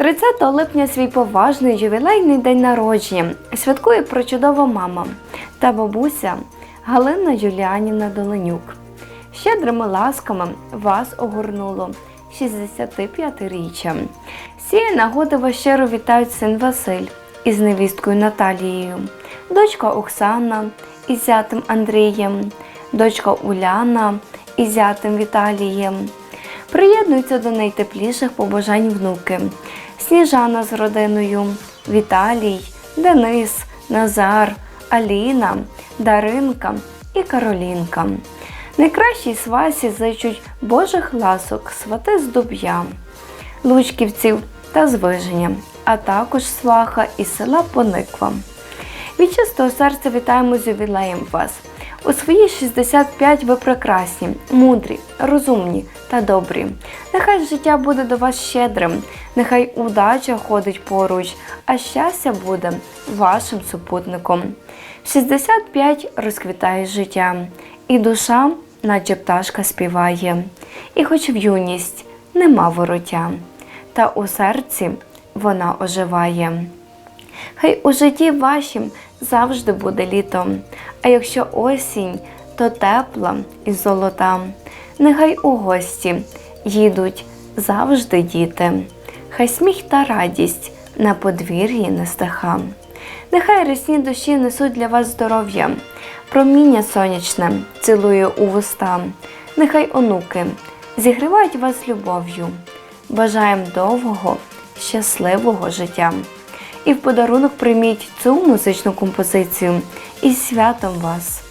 30 липня свій поважний ювілейний день народження святкує прочудова мама та бабуся Галина Юліанівна Доленюк. Щедрими ласками вас огорнуло 65-річчя. З цієї нагоди вас щиро вітають син Василь із невісткою Наталією, дочка Оксана із зятем Андрієм, дочка Уляна із зятем Віталієм. Приєднуються до найтепліших побажань внуки. Сніжана з родиною, Віталій, Денис, Назар, Аліна, Даринка і Каролінка. Найкращій свасі зичуть Божих ласок, свати з Дуб'я, Лучківців та Звиження, а також сваха із села Пониква. Від чистого серця вітаємо з ювілеєм вас. У свої 65 ви прекрасні, мудрі, розумні та добрі. Нехай життя буде до вас щедрим, нехай удача ходить поруч, а щастя буде вашим супутником. 65 розквітає життя, і душа, наче пташка, співає, і хоч в юність нема вороття, та у серці вона оживає. Хай у житті вашім завжди буде літом, а якщо осінь, то тепла і золота. Нехай у гості їдуть завжди діти, хай сміх та радість на подвір'ї не стиха. Нехай рясні душі несуть для вас здоров'я, проміння сонячне цілує у вуста. Нехай онуки зігрівають вас любов'ю. Бажаємо довгого, щасливого життя. І в подарунок прийміть цю музичну композицію із святом вас!